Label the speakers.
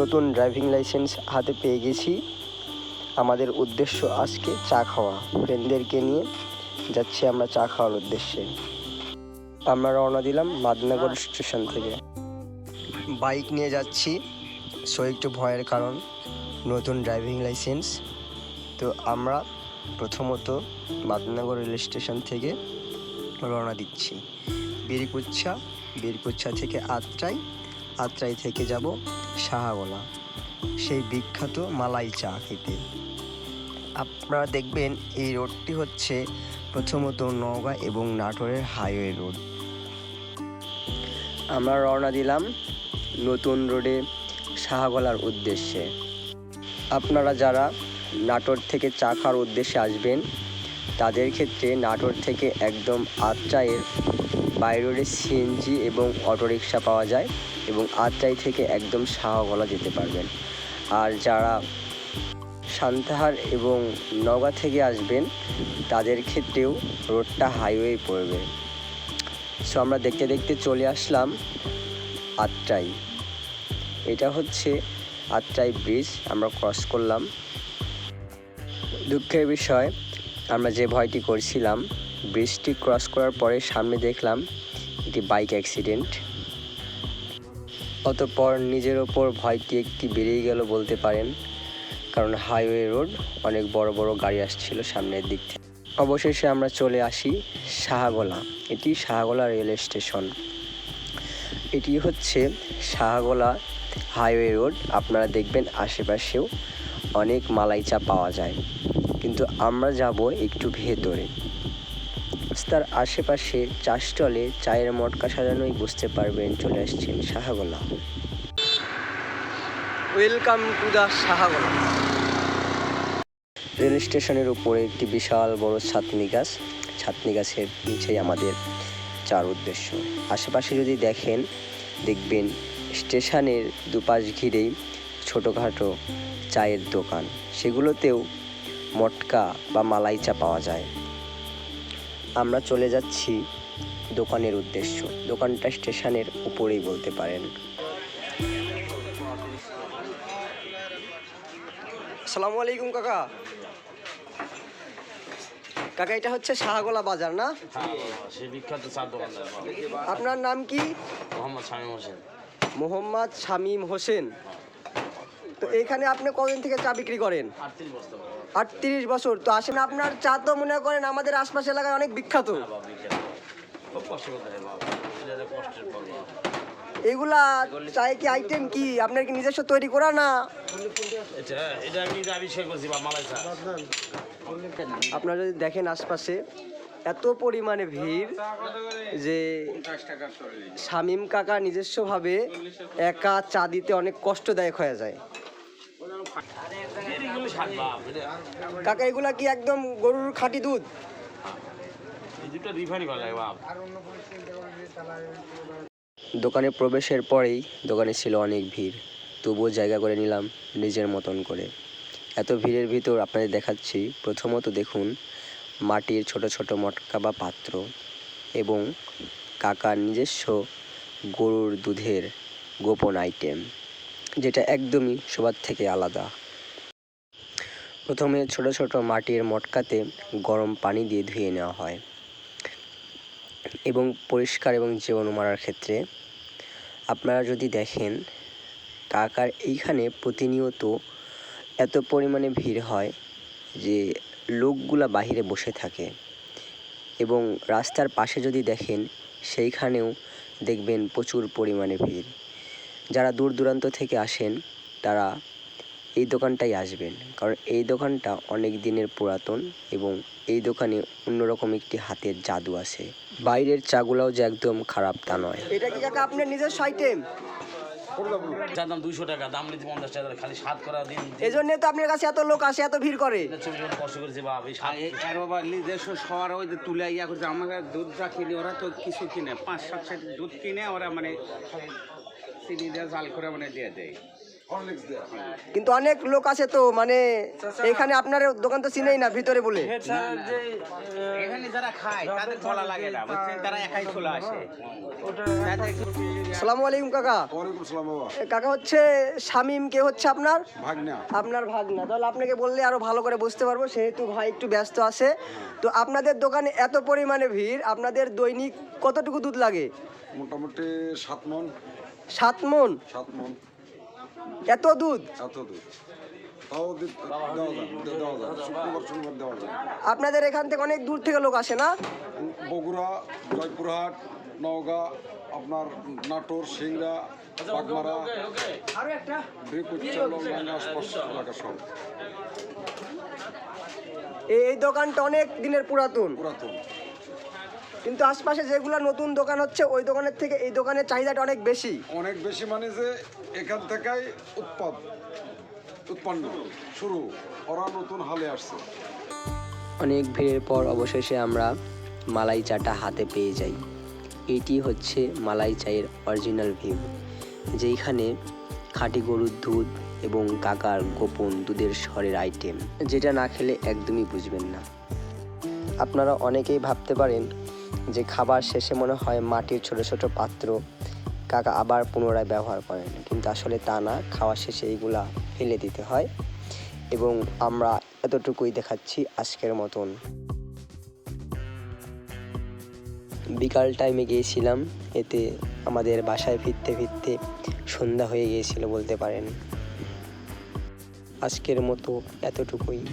Speaker 1: নতুন driving licence হাতে পেয়ে গেছি। আমাদের উদ্দেশ্য আজকে চা খাওয়া। ফ্রেন্ডদেরকে নিয়ে যাচ্ছি আমরা চা খাওয়ার উদ্দেশ্যে। আমরা রওনা দিলাম মাদনগর স্টেশন থেকে। বাইক নিয়ে যাচ্ছি, সো একটু ভয়ের কারণ, নতুন ড্রাইভিং লাইসেন্স। তো আমরা প্রথমত মাদনগর রেল স্টেশন থেকে রওনা দিচ্ছি। বীরকুচ্ছা বীরকুচ্ছা থেকে আত্রাই আত্রাই থেকে যাব সাহাগোলা সেই বিখ্যাত মালাই চা খেতে। আপনারা দেখবেন এই রোডটি হচ্ছে প্রথমত নওগাঁ এবং নাটোরের হাইওয়ে রোড। আমরা রওনা দিলাম নতুন রোডে সাহাগোলার উদ্দেশ্যে। আপনারা যারা নাটোর থেকে চা খাওয়ার উদ্দেশ্যে আসবেন, তাদের ক্ষেত্রে নাটোর থেকে একদম আত্রাইয়ের বাই রোডে সিএনজি এবং অটোরিকশা পাওয়া যায় এবং আত্রাই থেকে একদম শাহগলা যেতে পারবেন। আর যারা সান্তাহার এবং নওগাঁ থেকে আসবেন, তাদের ক্ষেত্রেও রোডটা হাইওয়ে পড়বে। সো আমরা দেখতে দেখতে চলে আসলাম আত্রাই এটা হচ্ছে আত্রাই ব্রিজ আমরা ক্রস করলাম। দুঃখের বিষয়, আমরা যে ভয়টি করছিলাম ব্রিজটি ক্রস করার পরে সামনে দেখলাম একটি বাইক অ্যাক্সিডেন্ট। অতঃপর নিজের ওপর ভয়টি একটি বেড়েই গেল বলতে পারেন, কারণ হাইওয়ে রোড, অনেক বড় বড় গাড়ি আসছিল সামনের দিক থেকে অবশেষে আমরা চলে আসি শাহগোলা। এটি শাহগোলা রেল স্টেশন। এটি হচ্ছে শাহগোলা হাইওয়ে রোড। আপনারা দেখবেন আশেপাশেও অনেক মালাই চা পাওয়া যায়। কিন্তু আমরা যাব একটু ভেতরে। রাস্তার আশেপাশে চা স্টলে চায়ের মটকা সাজানোই বুঝতে পারবেন চলে আসছেন Shahagola welcome to the Shahagola rail স্টেশনের উপরে একটি বিশাল বড় ছাতনি গাছ। ছাতনি গাছের নিচেই আমাদের চার উদ্দেশ্য। আশেপাশে যদি দেখেন দেখবেন স্টেশনের দুপাশ ঘিরেই ছোটোখাটো চায়ের দোকান। সেগুলোতেও মটকা বা মালাই চা পাওয়া যায়। আমরা চলে যাচ্ছি দোকানের উদ্দেশ্য। দোকানটা স্টেশনের উপরেই বলতে পারেন। আসসালামু আলাইকুম কাকা। কাকা এটা হচ্ছে শাহগোলা বাজার না?
Speaker 2: হ্যাঁ।
Speaker 1: আপনার নাম কি?
Speaker 2: মোহাম্মদ শামীম হোসেন।
Speaker 1: মোহাম্মদ শামীম হোসেন। তো এখানে আপনি কদিন থেকে চা বিক্রি করেন?
Speaker 2: আটত্রিশ
Speaker 1: বছর। তো আসেন আপনার চা তো মনে করেন আমাদের আশপাশ এলাকায় অনেক বিখ্যাত।
Speaker 2: হ্যাঁ।
Speaker 1: এগুলা চায় কি আইটেম কি? আপনার কি নিজস্ব তৈরি করা না? আপনারা যদি দেখেন আশপাশে এত পরিমাণে ভিড় যে শামীম কাকা নিজস্বভাবে একা চা দিতে অনেক কষ্টদায়ক হয়ে যায়। কাকা এগুলা কি একদম গরুর খাঁটি দুধ? দোকানে প্রবেশের পরেই দোকানে ছিল অনেক ভিড়। তবুও জায়গা করে নিলাম নিজের মতন করে। এত ভিড়ের ভিতর আপনাদের দেখাচ্ছি প্রথমত দেখুন মাটির ছোট ছোট মটকা বা পাত্র এবং কাকার নিজস্ব গরুর দুধের গোপন আইটেম যেটা একদমই সবার থেকে আলাদা। প্রথমে ছোট ছোট মাটির মটকাতে গরম পানি দিয়ে ধুয়ে নেওয়া হয় এবং পরিষ্কার এবং জীবাণু মারার ক্ষেত্রে। আপনারা যদি দেখেন কাকার এইখানে প্রতিনিয়ত এত পরিমাণে ভিড় হয় যে লোকগুলা বাহিরে বসে থাকে এবং রাস্তার পাশে যদি দেখেন, সেইখানেও দেখবেন প্রচুর পরিমাণে ভিড়। যারা দূর দূরান্ত থেকে আসেন তারা এই দোকানটাই আসবেন। কারণ এই দোকানটা অনেক দিনের পুরাতন এবং এই দোকানে অন্যরকম একটি হাতের জাদু আছে। বাইরের চাগুলাও যে একদম খারাপ তা নয়। এটা কি কাকা আপনার নিজস্ব আইটেম
Speaker 2: যার দাম দুইশো টাকা দাম নিতে পঞ্চাশ টাকা খালি সাত করা দিন
Speaker 1: এই জন্য তো আপনার কাছে এত লোক আসে এত ভিড় করে।
Speaker 2: কষ্ট করেছে
Speaker 3: আর বাবা নিজস্ব শহর ওই যে তুলে ইয়া করছে আমরা দুধটা কিনে ওরা তো কিছু কিনে পাঁচ সাত সাত দুধ কিনে ওরা মানে চিনি দিয়ে জাল করে মানে দিয়ে দেয়।
Speaker 1: কিন্তু অনেক লোক আছে তো মানে এখানে আপনার দোকান তো চিনেই না ভিতরে বলে।
Speaker 3: এখানে যারা খায় তাদের বলা লাগে না তারা একাই চলে আসে।
Speaker 1: সালামু আলাইকুম কাকা। কাকা হচ্ছে শামিম কে হচ্ছে আপনার?
Speaker 4: ভাগনা।
Speaker 1: আপনার ভাগনা। তাহলে আপনাকে বললে আরও ভালো করে বুঝতে পারব সেহেতু ভাই একটু ব্যস্ত আছে। তো আপনাদের দোকানে এত পরিমাণে ভিড় আপনাদের দৈনিক কতটুকু দুধ লাগে?
Speaker 4: মোটামুটি সাত মন
Speaker 1: সাত মন?
Speaker 4: সাত মন।
Speaker 1: এত দুধ?
Speaker 4: এত দূর তাও দি- দেওয়া যায় দে- দেওয়া যায়। শুক্রবার শনিবার দেওয়া যায়।
Speaker 1: আপনাদের এখান থেকে অনেক দূর থেকে লোক আসে না?
Speaker 4: বগুড়া জয়পুরহাট নওগাঁ আপনার নাটোর সিংড়া বাগমারা
Speaker 1: এই দোকানটা অনেক দিনের পুরাতন।
Speaker 4: পুরাতন।
Speaker 1: কিন্তু আশপাশে যেগুলো নতুন দোকান হচ্ছে ওই দোকানের থেকে এই দোকানের চাহিদাটা অনেক বেশি।
Speaker 4: অনেক বেশি মানে যে এখান থেকেই উৎপাদ উৎপন্ন শুরু ওরা নতুন হালে আসছে।
Speaker 1: অনেক ভিড়ের পর অবশেষে আমরা মালাই চাটা হাতে পেয়ে যাই। এটি হচ্ছে মালাই চায়ের অরিজিনাল ভিউ যেইখানে খাঁটি গরুর দুধ এবং কাকার গোপন দুধের স্বরের আইটেম যেটা না খেলে একদমই বুঝবেন না। আপনারা অনেকেই ভাবতে পারেন যে খাবার শেষে মনে হয় মাটির ছোট ছোট পাত্র, কাকা আবার পুনরায় ব্যবহার করেন। কিন্তু আসলে তা না খাওয়ার শেষে এইগুলা ফেলে দিতে হয় এবং আমরা এতটুকুই দেখাচ্ছি আজকের মতন। বিকাল টাইমে গিয়েছিলাম, এতে আমাদের বাসায় ফিরতে ফিরতে সন্ধ্যা হয়ে গিয়েছিল বলতে পারেন। আজকের মতো এতটুকুই।